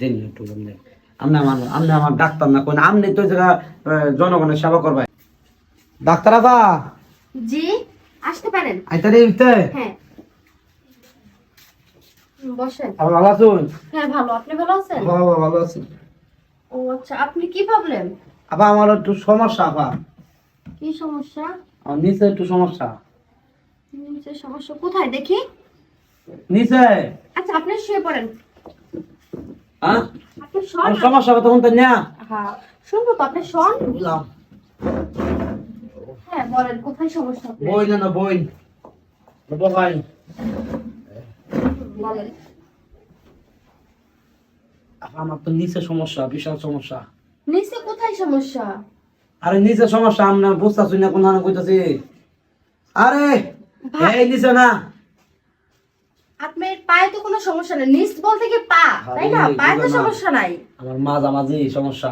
দিন একটু আপনি আমার আপনি আমার ডাক্তার না কোন আপনি তো জায়গা জনগণের সেবা করবেন ডাক্তার আবা জি আসতে পারেন। আইতারে ইতে হ্যাঁ। বসেন। আপনি ভালো আছেন হ্যাঁ ভালো। আপনি ভালো আছেন? বাবা ভালো আছি ও আচ্ছা। আপনি কি ভাবলেন? আপা আমার একটু সমস্যা আপা কি সমস্যা আমার নিচে একটু সমস্যা? নিচে সমস্যা। কোথায়? দেখি। নিচে। আচ্ছা আপনি শুয়ে পড়েন। হ্যাঁ? আমার সমস্যা না। হ্যাঁ শুনব তো আপনি শোন হ্যাঁ বলেন কোথায় সমস্যা বই না না বই। বহাই বলেন। আমার তো নিচে সমস্যা বিশাল সমস্যা। নিচে কোথায় সমস্যা? আরে নিচে সমস্যা আপনার বুঝতেছি না কোন কইতাছি। আরে। এই নিচে না। আপনার পায়ে তো কোনো সমস্যা নেই। নিচ বলতে কি পা? তাই না? পায়ে তো সমস্যা নাই। আমার মাঝামাঝি সমস্যা।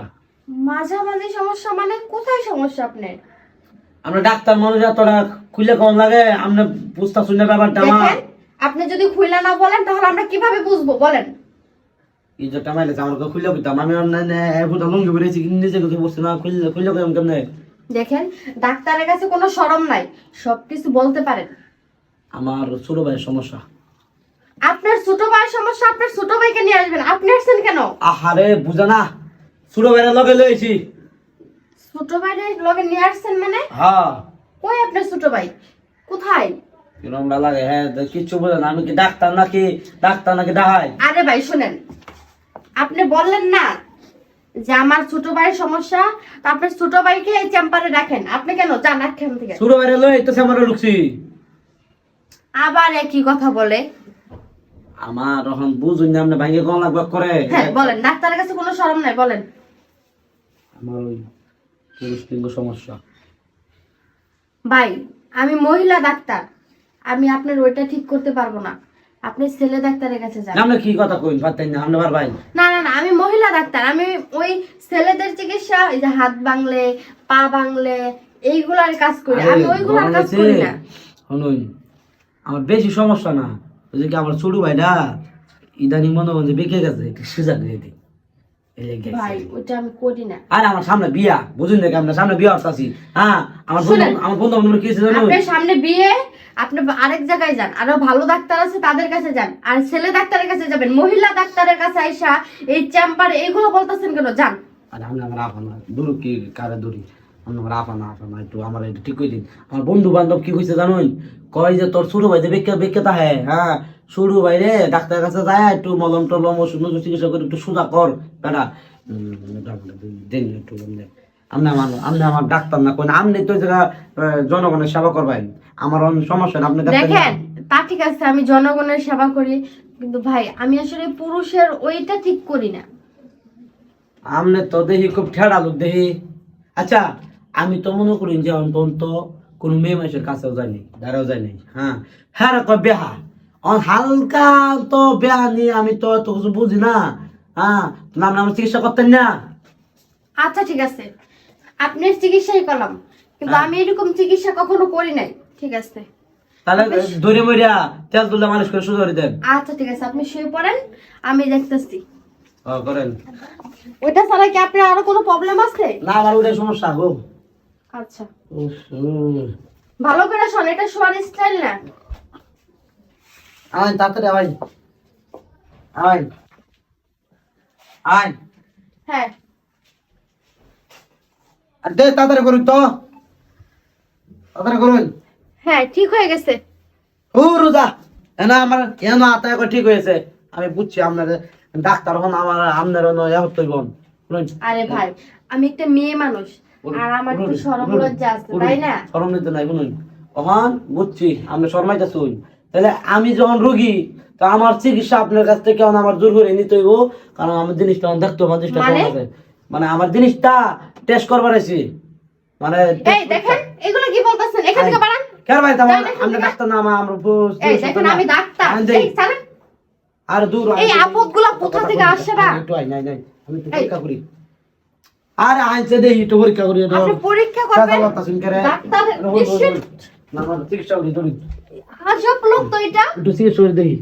মাঝামাঝি সমস্যা মানে কোথায় সমস্যা আপনার? আমরা ডাক্তার মানুষ এতটা খুলে কেমন লাগে? আমরা বুঝতেছি না ব্যাপারটা আমার। দেখেন আপনি যদি খুইলা না বলেন তাহলে আমরা কীভাবে বুঝব? বলেন। ইজ্জতটা মাইলেছে আমার খুলে কইতাম আমি এখন লঙ্গি বেরিয়েছি নিজে কিছু বসছি না খুললে খুলে কইতাম কেমনে? দেখেন ডাক্তারের কাছে কোনো শরম নাই। সবকিছু বলতে পারেন। আমার ছোট ভাইয়ের সমস্যা। আপনার ছোট ভাইয়ের সমস্যা আপনার ছোট ভাইকে নিয়ে আসবেন। আপনি আসছেন কেন? আহারে বুঝা না। ছোট ভাইয়ের লগে লইছি। ছোট লগে নিয়ে আসছেন মানে? হ্যাঁ। কই আপনার ছোট ভাই? কোথায়? কিরম লাগে হ্যাঁ তো কিচ্ছু বোঝে না। আমি কি ডাক্তার নাকি? ডাক্তার নাকি ডাহাই আরে ভাই শুনেন। আপনি বললেন না যে আমার ছোট ভাইয়ের সমস্যা তো আপনার ছোট ভাইকে এই চেম্বারে রাখেন। আপনি কেন? যান এখান থেকে। ছোট ভাইয়ের লই তো আমার লুকছি আবার একই কথা বলে। আমার এখন বুঝুন না আপনি ভাঙ্গে কোন লাগবে করে। হ্যাঁ বলেন ডাক্তারের কাছে কোনো শরম নাই বলেন। আমার ওই পুরুষ লিঙ্গ সমস্যা। ভাই আমি মহিলা ডাক্তার। আমি আপনার ওইটা ঠিক করতে পারব না। আপনি ছেলে ডাক্তারের কাছে যান। আপনি কি কথা কইন? পারতেন না আপনি ভাই। না না না আমি মহিলা ডাক্তার। আমি ওই ছেলেদের চিকিৎসা এই যে হাত ভাঙলে পা ভাঙলে এইগুলার কাজ করি। আমি ওইগুলার কাজ করি না। শুনুন আমার বেশি সমস্যা না। ওই যে কি আমার ছোট ভাইটা ইদানি মনে মনে বেঁকে গেছে একটু সুজা দিয়ে দিই। গেছে। ভাই ওইটা আমি করি না। আর আমার সামনে বিয়া বুঝুন নাকি আপনার সামনে বিয়া আসতেছি হ্যাঁ আমার বন্ধু আমার বন্ধু বান্ধব কি আপনার সামনে বিয়ে আপনি আরেক জায়গায় যান। আরও ভালো ডাক্তার আছে তাদের কাছে যান। আর ছেলে ডাক্তারের কাছে যাবেন মহিলা ডাক্তারের কাছে আইসা এই চেম্বারে এইগুলো বলতেছেন কেন? যান। আর আমি আমার দূর কি কারে দূরি আমার আপা না আপা না একটু আমার ঠিক করে দিন আমার বন্ধু বান্ধব কি কইছে জানুন কয় যে তোর ছোট ভাই যে তাহে হ্যাঁ? ছোট ভাই রে ডাক্তারের কাছে যায় একটু মলম টলম ওষুধ চিকিৎসা করে একটু সোজা কর বেটা। দিন একটু আপনি আমার আপনি আমার ডাক্তার না কোন আপনি তো জনগণের সেবা করবেন আমার সমস্যা আপনি দেখেন তা ঠিক আছে আমি জনগণের সেবা করি কিন্তু ভাই আমি আসলে পুরুষের ওইটা ঠিক করি না। আমনে তো দেখি খুব ঠেড়া লোক দেখি আচ্ছা আমি তো মনে করি যে অন্তত কোনো মেয়ে মানুষের কাছেও যায়নি দাঁড়াও যায়নি। হ্যাঁ। হ্যাঁ তো বেহা। অন হালকা তো বেহা নিয়ে আমি তো এত কিছু বুঝি না। হ্যাঁ নাম নাম চিকিৎসা করতেন না। আচ্ছা ঠিক আছে। আপনার চিকিৎসাই করলাম। কিন্তু আমি এরকম চিকিৎসা কখনো করি নাই। ঠিক আছে। তাহলে ধরে মরিয়া তেল তুলে মালিশ করে দেন। আচ্ছা ঠিক আছে। আপনি শুয়ে পড়েন আমি দেখতেছি। ও, করেন। ওইটা ছাড়া কি আপনার আরও কোনো প্রবলেম আছে? না আমার ওটাই সমস্যা গো। আচ্ছা। ভালো করে শোন এটা শোয়ার স্টাইল না। আয় তাড়াতাড়ি আয়। আয়। আয়। হ্যাঁ। আর দে তাড়াতাড়ি করুন তো। তাড়াতাড়ি করুন। হ্যাঁ ঠিক হয়ে গেছে। ও রোজা। এনা আমার এন আতা একবার ঠিক হয়েছে। আমি বুঝছি আপনার ডাক্তার হন আমার আপনার এহত বোন আরে ভাই আমি একটা মেয়ে মানুষ। আর আমার তো সরম লজ্জা আছে তাই না? শরম নিতে নাই শুনুন তখন বুঝছি আপনি শর্মাইতে তাহলে আমি যখন রুগী তো আমার চিকিৎসা আপনার কাছ থেকে আমার জোর করে নিতে হইব কারণ আমার জিনিসটা দেখতে আমার জিনিসটা মানে? মানে আমার জিনিসটা টেস্ট করবার আছি মানে এই দেখেন এগুলো কি বলতেছেন? এখান থেকে বাড়ান কেন ভাই তোমার আমরা ডাক্তার না আমার আমরা এই দেখেন আমি ডাক্তার। এই আর দূর এই আপদগুলা কোথা থেকে আসছে না? একটু আই নাই নাই। আমি এই। পরীক্ষা করি। আরে আইছে দেই একটু পরীক্ষা করি দাও। আপনি পরীক্ষা করবেন? শুন করে। ডাক্তার নিশ্চিত? না না চিকিৎসা করি আজব লোক তো এটা। একটু চিকিৎসা করে দেখি